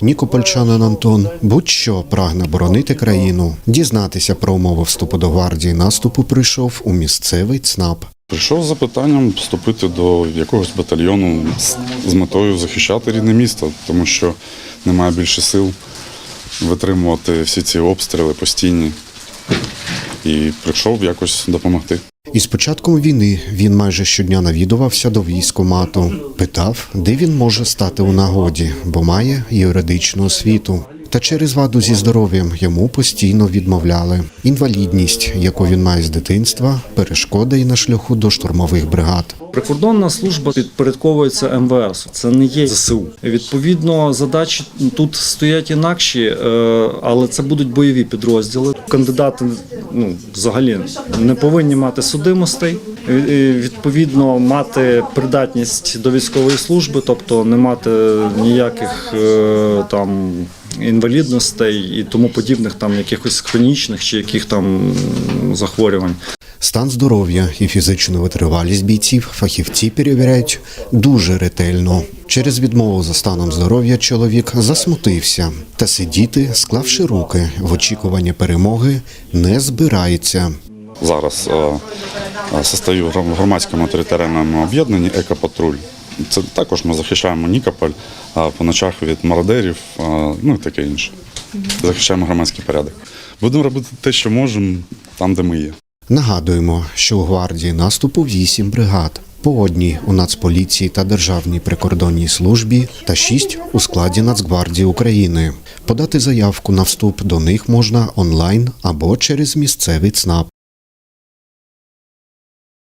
Нікопольчанин Антон будь-що прагне боронити країну. Дізнатися про умови вступу до гвардії наступу прийшов у місцевий ЦНАП. Прийшов з запитанням вступити до якогось батальйону з метою захищати рідне місто, тому що немає більше сил витримувати всі ці обстріли постійні. І прийшов якось допомогти. Із початком війни він майже щодня навідувався до військомату, питав, де він може стати у нагоді, бо має юридичну освіту. Та через ваду зі здоров'ям йому постійно відмовляли. Інвалідність, яку він має з дитинства, перешкода й на шляху до штурмових бригад. Прикордонна служба підпорядковується МВС. Це не є ЗСУ. Відповідно, задачі тут стоять інакші, е, але це будуть бойові підрозділи. Кандидати ну, взагалі не повинні мати судимостей. Відповідно, мати придатність до військової служби, тобто не мати ніяких е, там інвалідностей і тому подібних там якихось хронічних чи яких там захворювань. Стан здоров'я і фізичну витривалість бійців фахівці перевіряють дуже ретельно. Через відмову за станом здоров'я чоловік засмутився та сидіти, склавши руки в очікуванні перемоги, не збирається. Зараз е, е, состою в гром- громадському територіальному об'єднанні Екопатруль. Це також ми захищаємо Нікополь а по ночах від мародерів, ну і таке інше. Захищаємо громадський порядок. Будемо робити те, що можемо, там, де ми є. Нагадуємо, що у гвардії наступу вісім бригад. По одній у Нацполіції та Державній прикордонній службі та шість у складі Нацгвардії України. Подати заявку на вступ до них можна онлайн або через місцевий ЦНАП.